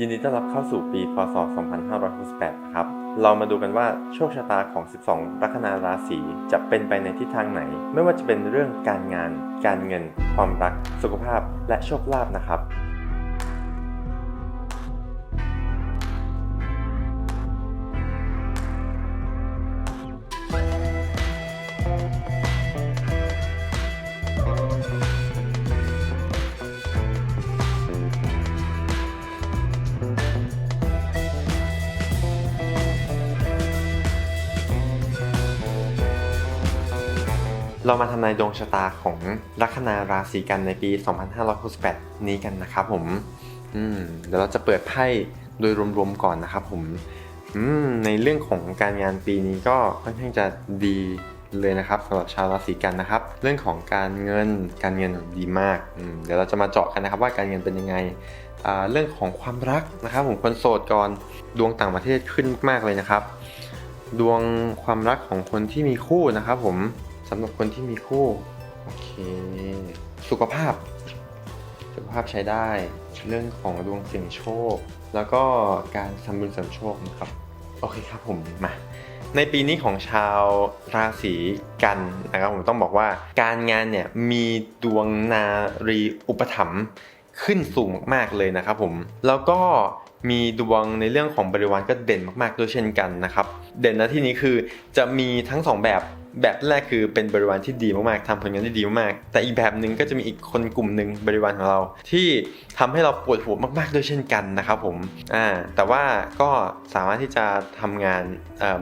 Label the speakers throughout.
Speaker 1: ยินดีต้อนรับเข้าสู่ปี พศ 2568 ครับ เรามาดูกันว่าโชคชะตาของ 12 ลัคนาราศีจะเป็นไปในทิศทางไหน ไม่ว่าจะเป็นเรื่องการงาน การเงิน ความรัก สุขภาพ และโชคลาภนะครับ เรามาทำนายดวงชะตาของลัคนาราศีกันในปี 2568 นี้กันนะครับผมอืมเดี๋ยวเราจะเปิดไพ่โดยรวมๆก่อนนะครับผมอืมในเรื่องของการงานปีนี้ก็ค่อนข้างจะดีเลยนะครับสำหรับชาวราศีกันนะครับ เรื่องของการเงินการเงินดีมากอืมเดี๋ยวเราจะมาเจาะกันนะครับว่าการเงินเป็นยังไงอ่าเรื่องของความรักนะครับผมคนโสดก่อนดวงต่างประเทศขึ้นมากเลยนะครับ ดวงความรักของคนที่มีคู่นะครับผม สำหรับคนที่มีคู่ โอเค สุขภาพ สุขภาพใช้ได้ เรื่องของดวงเสี่ยงโชค แล้วก็การทำบุญเสริมโชคนะครับ โอเคครับผมมาในปีนี้ของชาวราศีกันนะครับผมต้องบอกว่าการงานเนี่ยมีดวงนารีอุปถัมภ์ขึ้นสูงมากๆเลยนะครับผมแล้วก็มีดวงในเรื่องของบริวารก็เด่นมากๆด้วยเช่นกันนะครับ เด่นนะที่นี้คือจะมีทั้งสองแบบ แบบแรกคือเป็นบริวารที่ดีมากๆทำผลงานได้ดีมากๆแต่อีกแบบหนึ่งก็จะมีอีกคนกลุ่มหนึ่งบริวารของเรา ที่ทำให้เราปวดหัวมากๆด้วยเช่นกันนะครับผมอ่าแต่ว่าก็สามารถที่จะทำงาน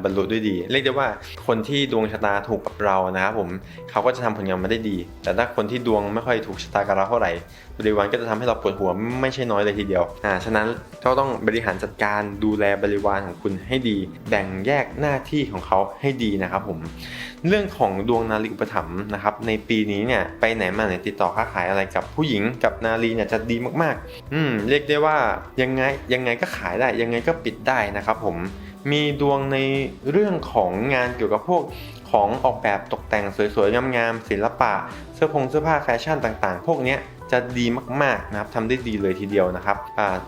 Speaker 1: บรรลุด้วยดี เรียกได้ว่าคนที่ดวงชะตาถูกกับเรานะครับผมเขาก็จะทำผลงานมาได้ดี แต่ถ้าคนที่ดวงไม่ค่อยถูกชะตากับเราเท่าไหร่บริวารก็จะทำให้เราปวดหัวไม่ใช่น้อยเลยทีเดียวอ่าฉะนั้นก็ต้องบริหารจัดการดูแลบริวารของคุณให้ดี แบ่งแยกหน้าที่ของเขาให้ดีนะครับผมเรื่องของดวงนาลีอุปถัมภ์นะครับในปีนี้เนี่ยไปไหนมาไหนติดต่อค้าขายอะไรกับผู้หญิงกับนาลีเนี่ยจะดีมากๆ อืมเรียกได้ว่ายังไงยังไงก็ขายได้ยังไงก็ปิดได้นะครับผมมีดวงในเรื่องของงานเกี่ยวกับพวกของออกแบบตกแต่งสวยๆงามๆศิลปะ เสื้อผงเสื้อผ้าแฟชั่นต่างๆ พวกเนี้ยจะดีมากๆนะครับทำได้ดีเลยทีเดียวนะครับ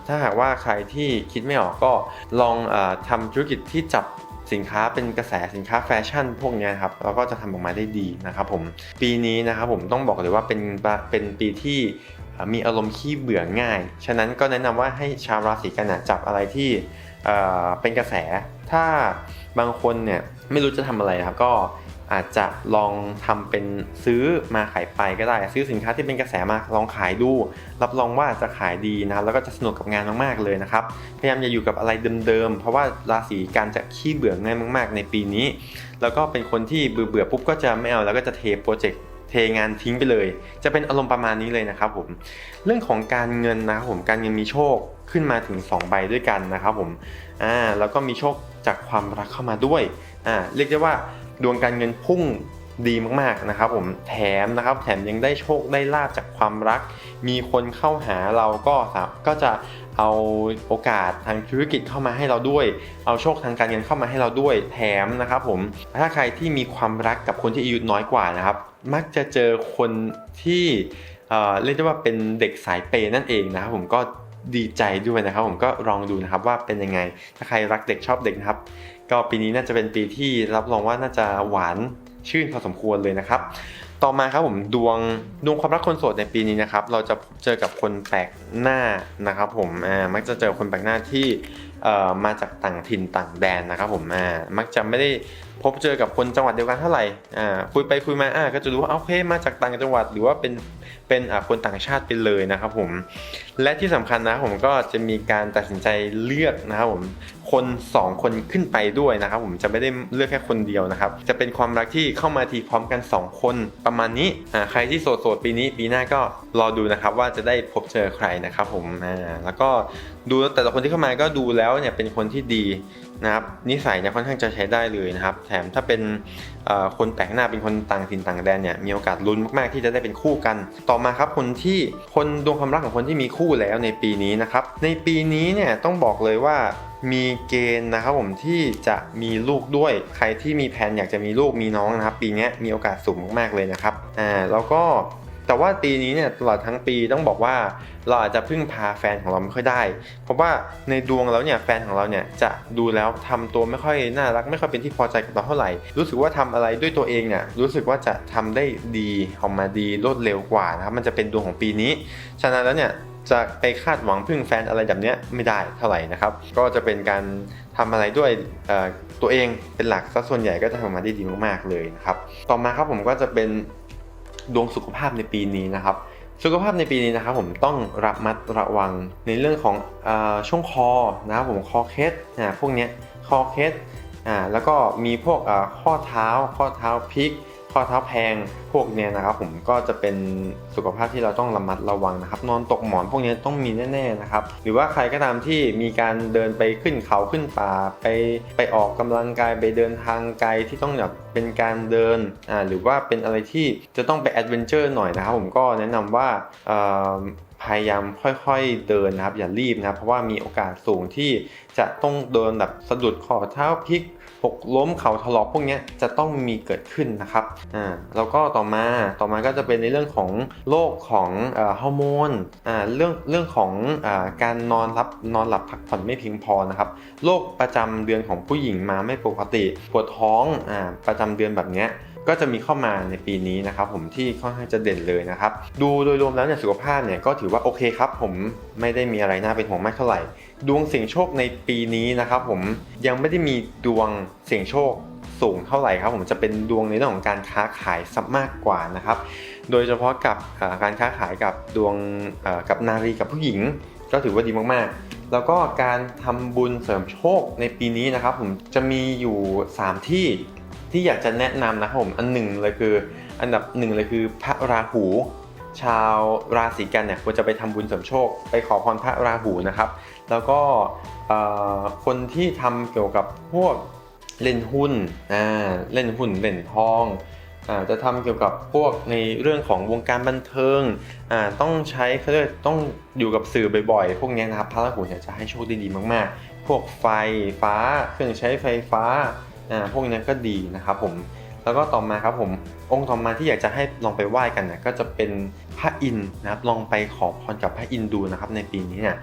Speaker 1: ถ้าหากว่าใครที่คิดไม่ออกก็ลองอทำธุรกิจที่จับ สินค้าเป็นกระแสสินค้าแฟชั่น พวกนี้ครับแล้วก็จะทำออกมาได้ดีนะครับผมปีนี้นะครับผมต้องบอกเลยว่าเป็นเป็นปีที่มีอารมณ์ขี้เบื่อง่าย ฉะนั้นก็แนะนำว่าให้ชาวราศีกันนะจับอะไรที่เเป็นกระแส ถ้าบางคนเนี่ยไม่รู้จะทำอะไรนะครับก็ อาจจะลองทำเป็นซื้อมาขายไปก็ได้ ซื้อสินค้าที่เป็นกระแสมาลองขายดู รับรองว่าจะขายดีนะครับแล้วก็จะสนุกกับงานมากๆเลยนะครับพยายามอย่าอยู่กับอะไรเดิมๆเพราะว่าราศีการจะขี้เบื่อง่ายมาก ๆ ในปีนี้ แล้วก็เป็นคนที่เบื่อๆปุ๊บก็จะไม่เอาแล้วก็จะเทโปรเจกต์เทงานทิ้งไปเลย จะเป็นอารมณ์ประมาณนี้เลยนะครับผมเรื่องของการเงินนะครับผมการเงินมีโชคขึ้นมาถึง 2 ใบด้วยกันนะครับผมอ่าแล้วก็มีโชคจากความรักเข้ามาด้วยอ่าเรียกได้ว่า ดวงการเงินพุ่งดีมากๆนะครับผมแถมนะครับแถมยังได้โชคได้ลาบจากความรัก มีคนเข้าหาเราก็ก็จะเอาโอกาสทางธุรกิจเข้ามาให้เราด้วย เอาโชคทางการเงินเข้ามาให้เราด้วยแถมนะครับผมถ้าใครที่มีความรักกับคนที่อายุน้อยกว่านะครับ มักจะเจอคนที่เเรียกได้ว่าเป็นเด็กสายเปย์นั่นเองนะครับผมก็ดีใจด้วยนะครับผมก็ลองดูนะครับว่าเป็นยังไงถ้าใครรักเด็กชอบเด็กนะครับ ก็ปีนี้น่าจะเป็นปีที่รับรองว่าน่าจะหวานชื่นพอสมควรเลยนะครับ ต่อมาครับผมดวงดวงความรักคนโสดในปีนี้นะครับ เราจะเจอกับคนแปลกหน้านะครับ ผมมักจะเจอคนแปลกหน้าที่มาจากต่างถิ่นต่างแดนนะครับ ผมมักจะไม่ได้พบเจอกับคนจังหวัดเดียวกันเท่าไหร่อ่าคุยไปคุยมาอ่าก็จะรู้ว่าเอาโอเคมาจากต่างจังหวัดหรือว่าเป็นเป็นอ่าคนต่างชาติไปเลยนะครับผมและที่สำคัญนะผมก็จะมีการตัดสินใจเลือกนะครับผมคนสองคนขึ้นไปด้วยนะครับผมจะไม่ได้เลือกแค่คนเดียวนะครับ จะเป็นความรักที่เข้ามาทีพร้อมกัน 2 คนประมาณนี้อ่าใครที่โสดๆปีนี้ปีหน้าก็รอดูนะครับว่าจะได้พบเจอใครนะครับผมอ่าแล้วก็ดูแต่ละคนที่เข้ามาก็ดูแล้วเนี่ยเป็นคนที่ดีนะครับนิสัยเนี่ยค่อนข้างจะใช้ได้เลยนะครับ แถมถ้าเป็นคนแปลกหน้าเป็นคนต่างถิ่นต่างแดนเนี่ยมีโอกาสลุ้นมากๆที่จะได้เป็นคู่กัน ต่อมาครับคนที่คนดวงความรักของคนที่มีคู่แล้วในปีนี้นะครับในปีนี้เนี่ยต้องบอกเลยว่ามีเกณฑ์นะครับผมที่จะมีลูกด้วยใครที่มีแผนอยากจะมีลูกมีน้องนะครับ ปีนี้มีโอกาสสูงมากๆเลยนะครับอ่าแล้วก็ แต่ว่าปีนี้เนี่ยตลอดทั้งปีต้องบอกว่าเราอาจจะพึ่งพาแฟนของเราไม่ค่อยได้ เพราะว่าในดวงแล้วเนี่ยแฟนของเราเนี่ยจะดูแล้วทำตัวไม่ค่อยน่ารักไม่ค่อยเป็นที่พอใจกับเราเท่าไหร่ รู้สึกว่าทำอะไรด้วยตัวเองเนี่ยรู้สึกว่าจะทำได้ดีออกมาดีรวดเร็วกว่านะครับมันจะเป็นดวงของปีนี้ ฉะนั้นแล้วเนี่ยจะไปคาดหวังพึ่งแฟนอะไรแบบเนี้ยไม่ได้เท่าไหร่นะครับ ก็จะเป็นการทำอะไรด้วยตัวเองเป็นหลักซะส่วนใหญ่ก็จะทำมาได้ดีมากๆเลยนะครับ ต่อมาครับผมก็จะเป็น ดวงสุขภาพในปีนี้นะครับสุขภาพในปีนี้นะครับผมต้องระมัดระวังในเรื่องของอช่วงคอนะครับผมคอเคสอ่าพวกนี้คอเคสอ่าแล้วก็มีพวกข้อเท้าข้อเท้าพลิก ข้อเท้าแพงพวกเนี้ยนะครับผมก็จะเป็นสุขภาพที่เราต้องระมัดระวังนะครับ นอนตกหมอนพวกนี้ต้องมีแน่ๆนะครับ หรือว่าใครก็ตามที่มีการเดินไปขึ้นเขาขึ้นป่าไปไปออกกำลังกายไปเดินทางไกลที่ต้องแบบเป็นการเดินอ่าหรือว่าเป็นอะไรที่จะต้องไปแอดเวนเจอร์หน่อยนะครับผมก็แนะนำว่าเอ่อ พยายามค่อยๆเดินนะครับ อย่ารีบนะเพราะว่ามีโอกาสสูงที่จะต้องเดินแบบสะดุดข้อเท้าพลิกหกล้มเข่าถลอกพวกนี้จะต้องมีเกิดขึ้นนะครับอ่าแล้วก็ต่อมาต่อมาก็จะเป็นในเรื่องของโรคของอฮอร์โมนอ่าเรื่องเรื่องของอ่าการนอนรับนอนหลับพักผ่อนไม่เพียงพอนะครับโรคประจำเดือนของผู้หญิงมาไม่ปกติ ปวดท้องอ่าประจำเดือนแบบนี้ ก็จะมีเข้ามาในปีนี้นะครับผมที่ค่อนข้างจะเด่นเลยนะครับ ดูโดยรวมแล้วเนี่ยสุขภาพเนี่ยก็ถือว่าโอเคครับ ผมไม่ได้มีอะไรน่าเป็นห่วงมากเท่าไหร่ ดวงเสี่ยงโชคในปีนี้นะครับผมยังไม่ได้มีดวงเสี่ยงโชคสูงเท่าไหร่ครับผมจะเป็นดวงในเรื่องของการค้าขายซับมากกว่านะครับ โดยเฉพาะกับการค้าขายกับดวงกับนารีกับผู้หญิง ก็ถือว่าดีมากๆ แล้วก็การทำบุญเสริมโชคในปีนี้นะครับ ผมจะมีอยู่ 3 ที่ ที่อยากจะแนะนำนะครับผมอันหนึ่งเลยคือ อันดับหนึ่งเลยคือพระราหู ชาวราศีกันเนี่ยควรจะไปทำบุญเสริมโชค ไปขอพรพระราหูนะครับ แล้วก็คนที่ทำเกี่ยวกับพวกเล่นหุ้นอ่าเล่นหุ้นเล่นทองอ่าจะทำเกี่ยวกับพวกในเรื่องของวงการบันเทิงอ่าต้องใช้เขาเรียกต้องอยู่กับสื่อบ่อยๆ พวกนี้นะครับพระราหูเนี่ยจะให้โชคดีๆมากๆ พวกไฟฟ้าเครื่องใช้ไฟฟ้า อ่าพวกนี้ก็ดีนะครับผมแล้วก็ต่อมาครับผมองค์ต่อมาที่อยากจะให้ลองไปไหว้กันนะก็จะเป็นพระอินทร์นะครับลองไปขอพรกับพระอินทร์ดูนะครับในปีนี้เนี่ย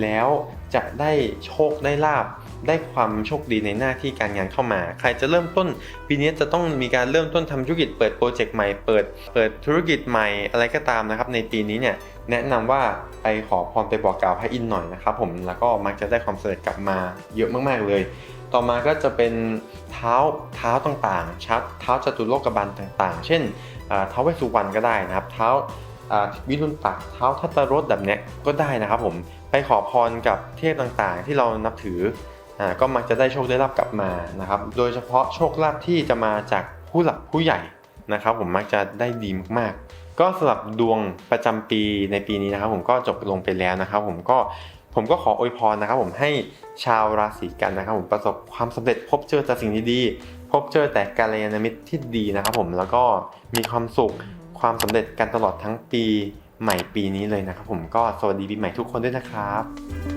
Speaker 1: แล้วจะได้โชคได้ลาบ ได้ความโชคดีในหน้าที่การงานเข้ามา ใครจะเริ่มต้นปีนี้จะต้องมีการเริ่มต้นทำธุรกิจเปิดโปรเจกต์ใหม่เปิดเปิดธุรกิจใหม่อะไรก็ตามนะครับ ในปีนี้เนี่ยแนะนำว่าไปขอพรไปบอกกล่าวพระอินหน่อยนะครับผมแล้วก็มักจะได้ความสำเร็จกลับมาเยอะมากๆเลย ต่อมาก็จะเป็นเท้าเท้าต่างๆชัดเท้าจตุโลกบันต่างๆ เช่นเท้าเวสสุวรรณก็ได้นะครับ เท้าวิรุณปักเท้าทัตตรสแบบเนี้ยก็ได้นะครับผมไปขอพรกับเทพต่างๆ ที่เรานับถือ ก็มักจะได้โชคได้ลาบกลับมานะครับ โดยเฉพาะโชคลาภที่จะมาจากผู้หลักผู้ใหญ่นะครับ ผมมักจะได้ดีมากๆ ก็สำหรับดวงประจำปีในปีนี้นะครับ ผมก็จบลงไปแล้วนะครับ ผมก็ผมก็ขออวยพรนะครับ ผมให้ชาวราศีกันนะครับ ผมประสบความสำเร็จพบเจอแต่สิ่งดีๆพบเจอแต่กาลยานมิตรที่ดีนะครับ ผมแล้วก็มีความสุขความสำเร็จกันตลอดทั้งปีใหม่ปีนี้เลยนะครับ ผมก็สวัสดีปีใหม่ทุกคนด้วยนะครับ